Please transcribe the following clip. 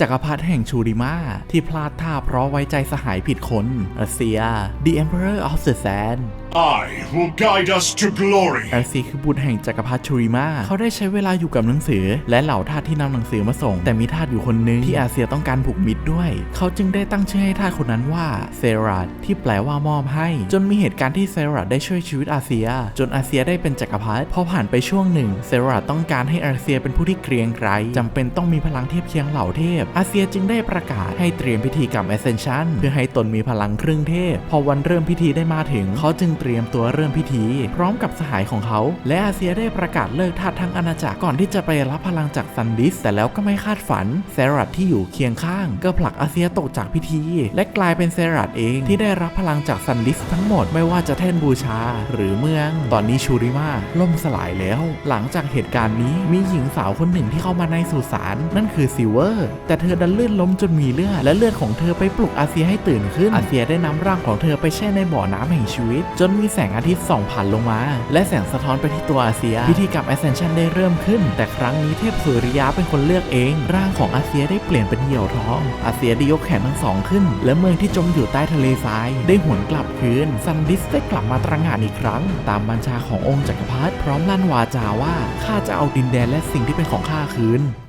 จักรพรรดิแห่งชูริมาที่พลาดท่าเพราะไว้ใจสหายผิดคนรัสเซีย The Emperor of the Sand I will guide us to glory. อาซีคือบุตรแห่งจักรพรรดิชูริมาเขาได้ใช้เวลาอยู่กับหนังสือ และเหล่าทาสที่นำหนังสือมาส่ง แต่มีทาสอยู่คนหนึ่งที่อาเซียต้องการผูกมิตรด้วย เขาจึงได้ตั้งชื่อให้ทาสคนนั้นว่าเซรัตที่แปลว่ามอบให้ จนมีเหตุการณ์ที่เซรัตได้ช่วยชีวิตอาเซีย จนอาเซียได้เป็นจักรพรรดิพอผ่านไปช่วงหนึ่งเซรัตต้องการให้อาเซียเป็นผู้ที่เกรียงไกรจำเป็นต้องมีพลังเทียบเคียงเหล่าเทพอาเซียจึงได้ประกาศให้เตรียมพิธีกรรม Ascension เพื่อให้ตนมีพลังครึ่งเทพ พอวันเริ่มพิธีได้มาถึง เขาจึงเตรียมตัวเริ่มพิธี พร้อมกับสหายของเขา และอาเซียได้ประกาศเลิกทาสทั้งอาณาจักรก่อนที่จะไปรับพลังจากซันดิส แต่แล้วก็ไม่คาดฝันเซรัตที่อยู่เคียงข้าง ก็ผลักอาเซียตกจากพิธี และกลายเป็นเซรัตเองที่ได้รับพลังจากซันดิสทั้งหมดไม่ว่าจะแท่นบูชา หรือเมือง ตอนนี้ชูริมาล่มสลายแล้ว หลังจากเหตุการณ์นี้มีหญิงสาวคนหนึ่งที่เข้ามาในสุสานนั่นคือซิเวอร์แแต่เธอดันลื่นล้มจนมีเลือดและเลือดของเธอไปปลุกอาเซียให้ตื่นขึ้นอาเซียได้นำร่างของเธอไปแช่ในบ่อน้ำแห่งชีวิต จนมีแสงอาทิตย์ส่องผ่านลงมา และแสงสะท้อนไปที่ตัวอาเซีย พิธีกรรม Ascension ได้เริ่มขึ้น แต่ครั้งนี้เทพสุริยะเป็นคนเลือกเอง ร่างของอาเซียได้เปลี่ยนเป็นเหี่ยวทอง อาเซียได้ยกแขนทั้งสองขึ้น และเมืองที่จมอยู่ใต้ทะเลทราย ได้หวนกลับคืนซันดิสได้กลับมาตระหง่านอีกครั้ง ตามบัญชาขององค์จักรพรรดิพร้อมลั่นวาจาว่าข้าจะเอาดินแดนและสิ่งที่เป็นของข้าคืน